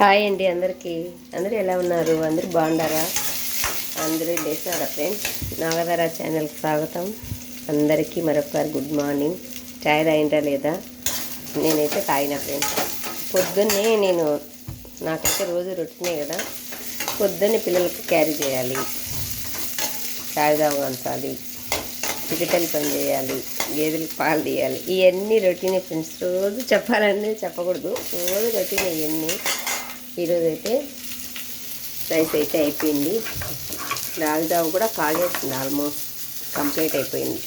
Hi అండి అందరికీ. అందరూ ఎలా ఉన్నారు? అందరూ బాగున్నారా? అందరూ లేచారా ఫ్రెండ్స్? నాగధార ఛానల్కి స్వాగతం. అందరికీ మరొకసారి గుడ్ మార్నింగ్. చాయ్ తాగిందా లేదా? నేనైతే తాగిన ఫ్రెండ్స్. పొద్దున్నే నేను నాకైతే రోజు రొట్టినే కదా. పొద్దున్నే పిల్లలకు క్యారీ చేయాలి. చాయ్ తాగాలి డిజిటల్ పని చేయాలి. గేదెలకు పాలు తీయాలి. ఇవన్నీ రొటీనే ఫ్రెండ్స్. రోజు చెప్పాలంటే చెప్పకూడదు. రోజు రొటీనే ఇవన్నీ ఈరోజు అయితే రైస్ అయితే అయిపోయింది. రాగిదావు కూడా కాగేస్తుంది ఆల్మోస్ట్ కంప్లీట్ అయిపోయింది.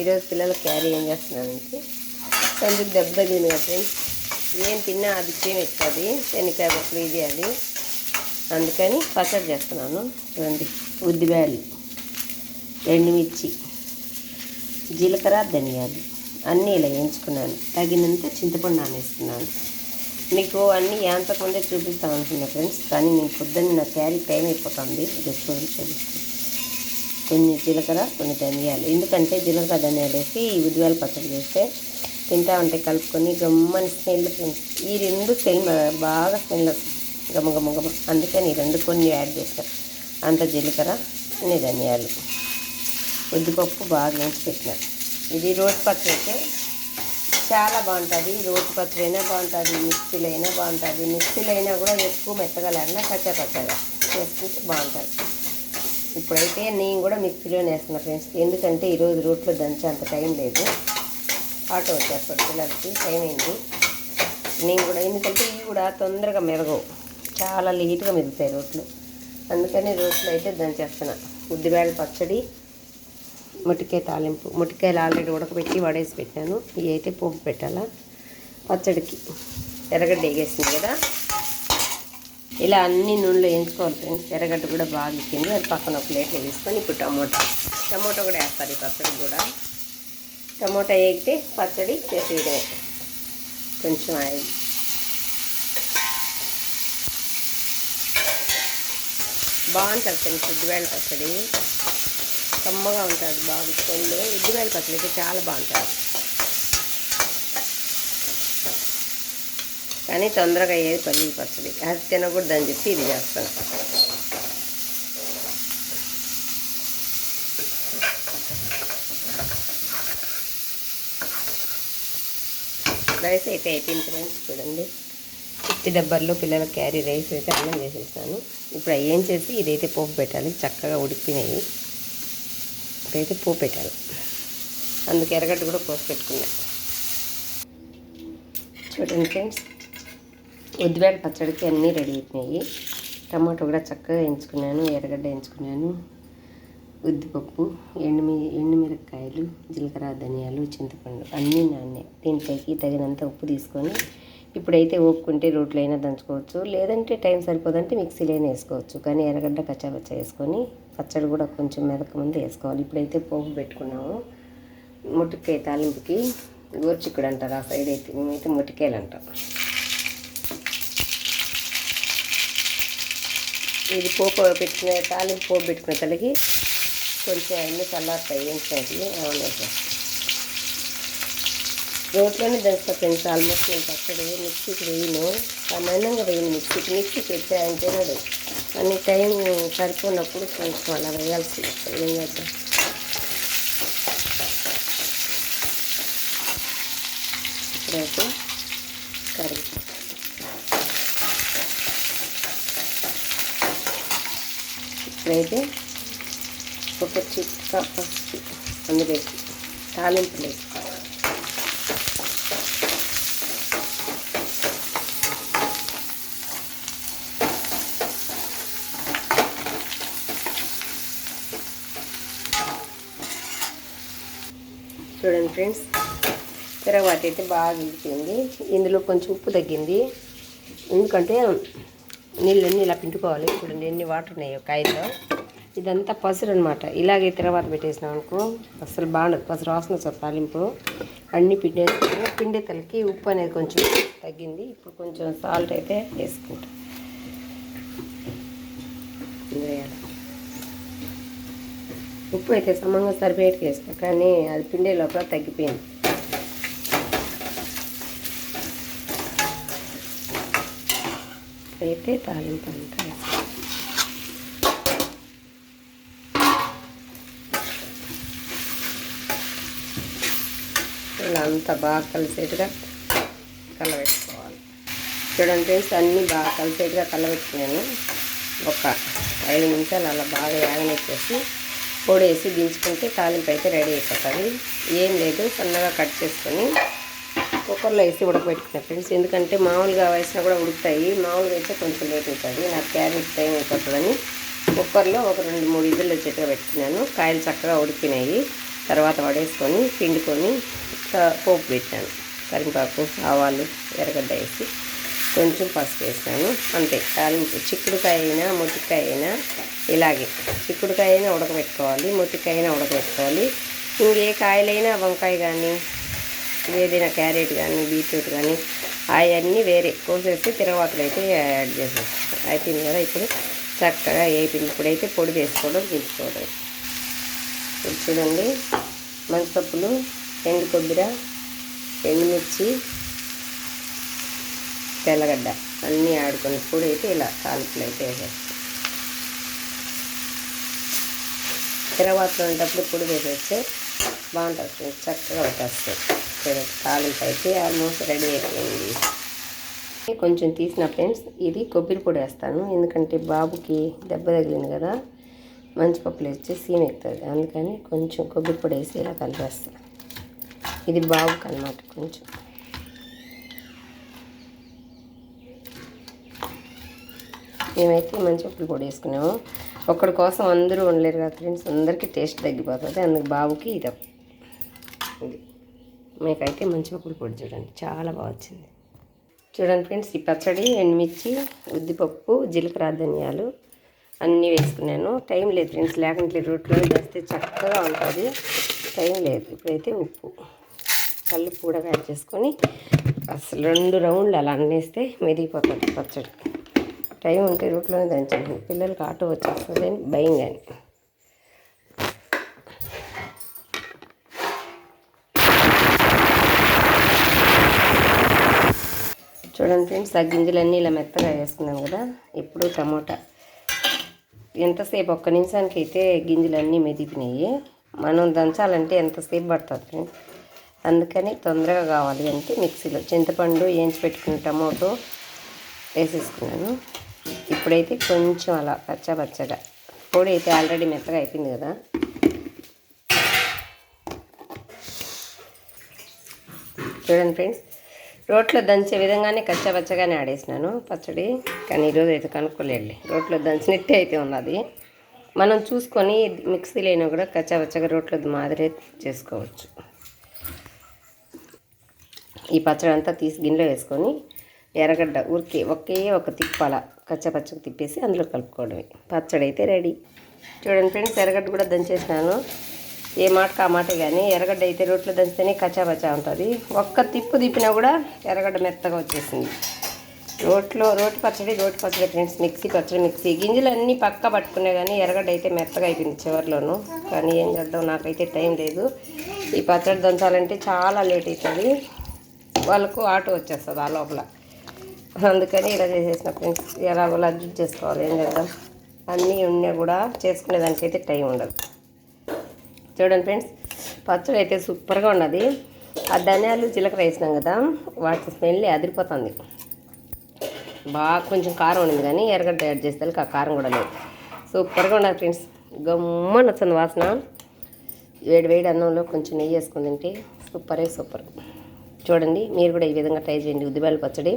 ఈరోజు పిల్లలు క్యారీ ఏం చేస్తున్నానంటే కొంచెం దెబ్బ తిని ఫ్రెండ్స్. ఏం తిన్నా అది చేయం శనికాయ శనగకాయ పప్పులు ఇది అది అందుకని పచ్చడి చేస్తున్నాను. చూడండి ఉద్దిబ్యాలు ఎండుమిర్చి జీలకర్ర ధనియాలు అన్నీ ఇలా వేయించుకున్నాను. తగినంత చింతపండు నానేస్తున్నాను. మీకు అన్నీ యాంతకుండే చూపిస్తాను అనుకున్నా ఫ్రెండ్స్ కానీ నేను పొద్దున్న నా క్యారీ టైం అయిపోతుంది. ఇది చూపిస్తాను కొన్ని జీలకర్ర కొన్ని ధనియాలు. ఎందుకంటే జీలకర్ర ధనియాలు వేసి ఈ ఉద్దివాలు పచ్చడి చేస్తే తింటా ఉంటే కలుపుకొని గమ్మని స్మెల్ ఫ్రెండ్స్. ఈ రెండు స్మెల్ బాగా స్మెల్ వస్తుంది. గమ గమ గమ. అందుకని ఈ రెండు కొన్ని యాడ్ చేస్తాను అంత జీలకర్ర అన్ని ధనియాలు. ఉద్దిపప్పు బాగా వేసి పెట్టిన. ఇది రోటి పచ్చడి అయితే చాలా బాగుంటుంది. రోటి పచ్చడి అయినా బాగుంటుంది మిక్సీలైనా అయినా బాగుంటుంది. మిక్సీలో అయినా కూడా ఎక్కువ మెత్తగా లేకుండా కచ్చా పచ్చగా చేసుకుంటే బాగుంటుంది. ఇప్పుడైతే నేను కూడా మిక్సీలోనే వేస్తున్నా ఫ్రెండ్స్. ఎందుకంటే ఈరోజు రోట్లో దంచే అంత టైం లేదు. ఆటో వచ్చేస్తాడు పిల్లలకి. టైం అయింది. నేను కూడా ఎందుకంటే ఇవి కూడా తొందరగా మెరగవు. చాలా లేట్గా మెరుగుతాయి రోట్లు. అందుకని రోట్లో అయితే దంచేస్తున్నా. ఉద్దిబేళ పచ్చడి మొటికాయ తాలింపు. మొటికాయలు ఆల్రెడీ ఉడకబెట్టి వడేసి పెట్టాను. ఇవి అయితే పోపు పెట్టాలా? పచ్చడికి. ఎర్రగడ్డ వేగేసింది కదా? ఇలా అన్ని నూనెలో వేయించుకోవాలి ఫ్రెండ్స్. ఎర్రగడ్డ కూడా బాగా ఇచ్చింది అది పక్కన ఒక ప్లేట్లో వేసుకొని ఇప్పుడు టమోటా. టమోటా కూడా వేస్తారు ఈ పచ్చడి కూడా. టమోటా వేగితే పచ్చడి చేసేయడమే. కొంచెం ఆయిల్. బాగుంటుంది ఫ్రెండ్స్ ఉద్దివేళ పచ్చడి. కమ్మగా ఉంటుంది బాగా కొల్లు ఉద్దివేళ పచ్చడి అయితే చాలా బాగుంటుంది. కానీ తొందరగా అయ్యేది పల్లీల పచ్చడి. అది తినకూడదని చెప్పి ఇది చేస్తాను. రైస్ అయితే అయిపోయింది ఫ్రెండ్స్ చూడండి. ఉత్తి డబ్బర్లో పిల్లల క్యారీ రైస్ అయితే అన్నం చేసేసాను. ఇప్పుడు ఏం చేసి ఇదైతే పోపు పెట్టాలి. చక్కగా ఉడికినాయి. అయితే పువ్వు పెట్టాను అందుకు ఎర్రగడ్డ కూడా కోసి పెట్టుకున్నా. చూడండి ఫ్రెండ్స్ ఉద్దివేళ పచ్చడికి అన్నీ రెడీ అయిపోయినాయి. టమాటో కూడా చక్కగా ఎంచుకున్నాను ఎర్రగడ్డ ఎంచుకున్నాను ఉద్దిపప్పు ఎండుమి ఎండుమిరపకాయలు జీలకర్ర ధనియాలు చింతపండు అన్నీ నాన్నే. దీనిపైకి తగినంత ఉప్పు తీసుకొని ఇప్పుడైతే ఓపుకుంటే రోట్లో అయినా దంచుకోవచ్చు. లేదంటే టైం సరిపోదంటే మిక్సీలో వేసుకోవచ్చు. కానీ ఎర్రగడ్డ కచ్చాపచ్చ వేసుకొని పచ్చడి కూడా కొంచెం మెదక ముందు వేసుకోవాలి. ఇప్పుడైతే పోపు పెట్టుకున్నాము. ముట్టికాయ తాలింపుకి గోర్చిక్కుడు అంటారు ఆ సైడ్ అయితే మేమైతే ముట్టికాయలు అంటాం ఇది పోపు పెట్టుకునే తాలింపు పోపు పెట్టుకునే తలకి కొంచెం అన్నీ చల్లారుతాయి. ఏంటంటే అవును రోట్లోనే దంచుతా ఫ్రెండ్స్ ఆల్మోస్ట్ నేను పచ్చడి మిక్సీకి వేయను. సామాన్యంగా వేయను మిక్సీకి మిక్సీకి పెట్టే ఆయన తినడు అన్ని టైం సరిపోయినప్పుడు కొంచెం అలా వేయాల్సి వస్తుంది ఏం చేద్దాం? ఇప్పుడైతే కర్రీ. ఇప్పుడైతే ఒక చిక్క పసుపు అందులోకి తాలింపు లేదు చూడండి ఫ్రెండ్స్. తిరగబాటు అయితే బాగా ఇడిపోయింది ఇందులో కొంచెం ఉప్పు తగ్గింది. ఎందుకంటే నీళ్ళన్నీ ఇలా పిండుకోవాలి. చూడండి ఎన్ని వాటర్ ఉన్నాయో కాయలో ఇదంతా పసురు అనమాట ఇలాగే తిరగబాటు పెట్టేసినాం అనుకో అసలు బాగుండదు. పసురు వాసన వస్తుంది తాలింపు. అన్నీ పిండేసుకుంటాం పిండే తలకి ఉప్పు అనేది కొంచెం తగ్గింది. ఇప్పుడు కొంచెం సాల్ట్ అయితే వేసుకుంటాం. ఉప్పు అయితే సమంగా సరిపోయేట్టు వేస్తా కానీ అది పిండే లోపల తగ్గిపోయింది. అయితే తాలింపు అంతా ఇలా అంతా బాగా కలిసేట్టుగా కలబెట్టుకోవాలి. చూడండి ఫ్రెండ్స్ అన్నీ బాగా కలిసేట్టుగా కలబెట్టుకున్నాను. ఒక ఐదు నిమిషాలు అలా బాగా యాగనెచ్చేసి పొడి వేసి దించుకుంటే తాలింపు అయితే రెడీ అయిపోతుంది. ఏం లేదు సన్నగా కట్ చేసుకొని కుక్కర్లో వేసి ఉడకబెట్టుకున్నా ఫ్రెండ్స్. ఎందుకంటే మామూలుగా వేసినా కూడా ఉడుకుతాయి. మామూలుగా అయితే కొంచెం లేట్ అవుతుంది. నాకు క్యారెట్ టైం అయిపోతుందని కుక్కర్లో ఒక రెండు మూడు ఇద్దరు వచ్చేట్టుగా పెట్టుకున్నాను. కాయలు చక్కగా ఉడికినాయి. తర్వాత వడేసుకొని పిండుకొని పోపు పెట్టాను. కరింపాకు ఆవాలు ఎర్రగడ్డ వేసి కొంచెం పసుపు వేసాను అంతే తాలింపు. చిక్కుడుకాయ అయినా మొట్టికాయ అయినా ఇలాగే. చిక్కుడుకాయ అయినా ఉడకబెట్టుకోవాలి మొట్టికాయ అయినా ఉడకబెట్టుకోవాలి. ఇంకే కాయలైనా వంకాయ కానీ ఏదైనా క్యారెట్ కానీ బీట్రూట్ కానీ అవన్నీ వేరే కోసేసి తిరగవాతలు అయితే యాడ్ చేసేస్తాం అయిపోయింది కదా ఇప్పుడు. చక్కగా వేపింది ఇప్పుడైతే పొడి వేసుకోవడం దించుకోవడం. ఇప్పుడు చూడండి మంచిపప్పులు ఎండు కొబ్బరి ఎండుమిర్చి తెల్లగడ్డ అన్నీ ఆడుకొని పొడి అయితే ఇలా తాలింపులు అయితే వేసేస్తాం. తిరవాతలు ఉండేటప్పుడు పొడి వేసేస్తే బాగుంటుంది చక్కగా వచ్చేస్తాయి. చూడండి తాలింపు అయితే ఆల్మోస్ట్ రెడీ అయిపోయింది. కొంచెం తీసిన ఫ్రెండ్స్ ఇది కొబ్బరి పొడి వేస్తాను. ఎందుకంటే బాబుకి దెబ్బ తగిలింది కదా మంచి పప్పులు వేస్తే సీమ్ ఎక్కుతుంది. అందుకని కొంచెం కొబ్బరి పొడి వేసి ఇలా కలిపేస్తాను. ఇది బాబుకి అనమాట కొంచెం. మేమైతే మంచి ఉప్పులు పొడి వేసుకున్నాము. ఒక్కడి కోసం అందరూ ఉండలేరు కదా ఫ్రెండ్స్ అందరికీ టేస్ట్ తగ్గిపోతుంది. అందుకు బాబుకి ఇది. ఇది. మీకైతే మంచి ఉప్పులు పొడి చూడండి చాలా బాగా వచ్చింది. చూడండి ఫ్రెండ్స్ ఈ పచ్చడి ఎండుమిర్చి ఉద్దిపప్పు జీలకర్ర ధనియాలు అన్నీ వేసుకున్నాను. టైం లేదు ఫ్రెండ్స్ లేకుంటే రోట్లో వేస్తే చక్కగా ఉంటుంది. టైం లేదు. ఇప్పుడైతే ఉప్పు. కళ్ళు కూడా యాడ్ చేసుకొని అసలు రెండు రౌండ్లు అలా అన్నేస్తే మెరిగిపోతుంది పచ్చడి. టైం ఉంటే రూట్లోనే దంచండి. పిల్లలకి ఆటో వచ్చేస్తుంది అని భయం కానీ. చూడండి ఫ్రెండ్స్ ఆ గింజలన్నీ ఇలా మెత్తగా వేసుకున్నాం కదా. ఇప్పుడు టమోటా. ఎంతసేపు? ఒక్క నిమిషానికి అయితే గింజలన్నీ మెదిపినాయి. మనం దంచాలంటే ఎంతసేపు పడుతుంది ఫ్రెండ్స్? అందుకని తొందరగా కావాలి అంటే మిక్సీలో చింతపండు వేయించి పెట్టుకున్న టమోటో వేసేసుకున్నాను. ఇప్పుడైతే కొంచెం అలా పచ్చ పచ్చగా పొడి అయితే ఆల్రెడీ మెత్తగా అయిపోయింది కదా. చూడండి ఫ్రెండ్స్ రోట్లో దంచే విధంగానే కచ్చపచ్చగానే ఆడేసినాను పచ్చడి కానీ ఈరోజు అయితే కనుక్కోలేదులే. రోట్లో దంచినట్టే అయితే ఉన్నది. మనం చూసుకొని మిక్సీలో అయినా కూడా కచ్చపచ్చగా రోట్లో మాదిరి చేసుకోవచ్చు. ఈ పచ్చడి అంతా తీసి గిన్నెలో వేసుకొని ఎర్రగడ్డ ఉరికి ఒకే ఒక తిప్పాల కచ్చపచ్చకు తిప్పేసి అందులో కలుపుకోవడమే. పచ్చడి అయితే రెడీ. చూడండి ఫ్రెండ్స్ ఎర్రగడ్డ కూడా దంచేసినాను. ఏ మాటకు ఆ మాట కానీ ఎర్రగడ్డ అయితే రోట్లో దంచితేనే కచ్చాపచ్చా ఉంటుంది. ఒక్క తిప్పు తిప్పినా కూడా ఎర్రగడ్డ మెత్తగా వచ్చేసింది. రోట్లో రోటి పచ్చడి రోటి పచ్చడి ఫ్రెండ్స్ మిక్సీ పచ్చడి మిక్సీ. గింజలు అన్నీ పక్క పట్టుకునే కానీ ఎర్రగడ్డ అయితే మెత్తగా అయిపోయింది చివరిలోను. కానీ ఏం చేద్దాం నాకైతే టైం లేదు. ఈ పచ్చడి దంచాలంటే చాలా లేట్ అవుతుంది. వాళ్ళకు ఆటో వచ్చేస్తుంది ఆ లోపల. అందుకని ఇలా చేసేసిన ఫ్రెండ్స్. ఎలాగోలా అడ్జస్ట్ చేసుకోవాలి ఏం చేద్దాం? అన్నీ ఉన్నా కూడా చేసుకునేదానికి అయితే టైం ఉండదు. చూడండి ఫ్రెండ్స్ పచ్చడి అయితే సూపర్గా ఉన్నది. ఆ ధనియాలు జీలకర్ర వేసినాం కదా వాటి స్మెల్ అదిరిపోతుంది. బాగా కొంచెం కారం ఉండింది కానీ ఎర్రగడ్డ యాడ్ చేస్తే ఆ కారం కూడా లేదు. సూపర్గా ఉన్నది ఫ్రెండ్స్. గమ్మని వచ్చింది వాసన. వేడి వేడి అన్నంలో కొంచెం నెయ్యి వేసుకుని తింటే సూపరే సూపర్. చూడండి మీరు కూడా ఈ విధంగా ట్రై చేయండి ఉద్దిబాల పచ్చడి.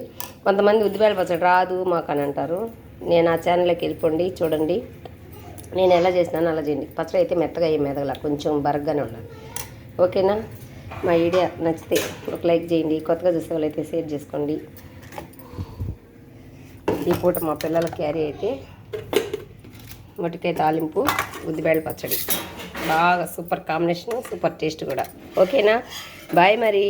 కొంతమంది ఉద్దిబాల పచ్చడి రాదు మాకు అని అంటారు. నేను ఆ ఛానల్లోకి వెళ్ళిపోండి చూడండి. నేను ఎలా చేసినాను అలా చేయండి. పచ్చడి అయితే మెత్తగా అయ్యి మెదగల కొంచెం బరగ్గానే ఉండాలి. ఓకేనా? మా వీడియో నచ్చితే ఒక లైక్ చేయండి కొత్తగా చూసే వాళ్ళైతే షేర్ చేసుకోండి. ఈ పూట మా పిల్లల క్యారీ అయితే మొటికాయ తాలింపు ఉద్దిబేళ్ళ పచ్చడి. బాగా సూపర్ కాంబినేషన్ సూపర్ టేస్ట్ కూడా. ఓకేనా? బాయ్ మరి.